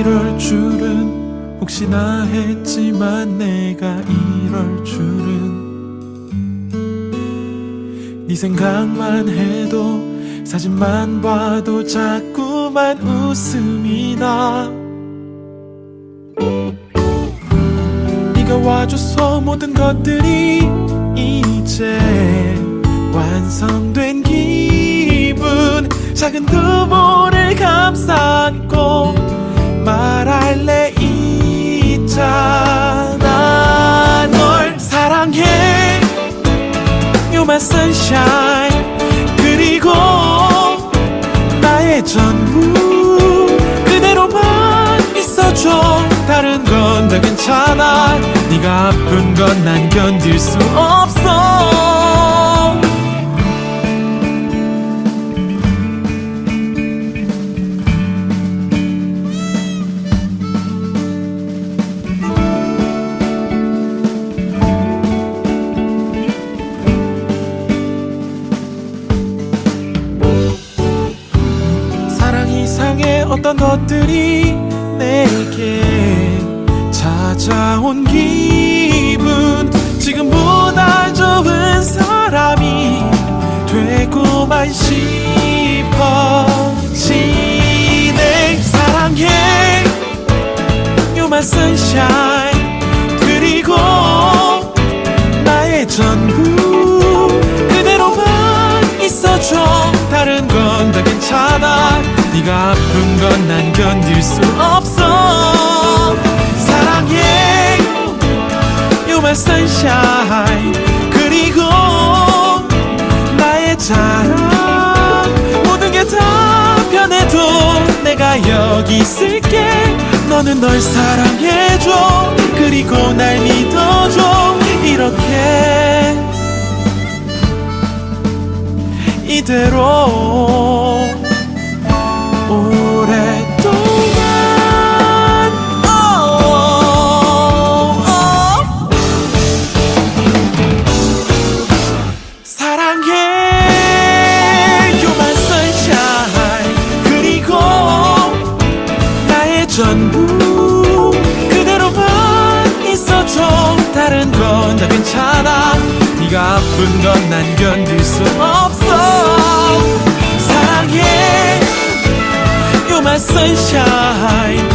이럴 줄은 혹시나 했지만 내가 이럴 줄은 네 생각만 해도 사진만 봐도 자꾸만 웃음이 나 네가 와줘서 모든 것들이 이제 완성된 기분. 작은 두부를 감싸고 말할래 있잖아. 널 사랑해. You're my sunshine 전부 그대로만 있어줘. 다른 건 다 괜찮아. 네가 아픈 건 난 견딜 수 없어 이상의 어떤 것들이 내게 찾아온 기분. 지금보다 좋은 사람이 되고만 싶어. 진행 사랑해. You're my sunshine. 그리고 나의 전부 아픈 건 난 견딜 수 없어. 사랑해. You're my sunshine. 그리고 나의 자랑. 모든 게 다 변해도 내가 여기 있을게. 너는 널 사랑해줘. 그리고 날 믿어줘. 이렇게 이대로 전부 그대로만 있어줘 다른 건 다 괜찮아. 네가 아픈 건 난 견딜 수 없어. 사랑해. You're my sunshine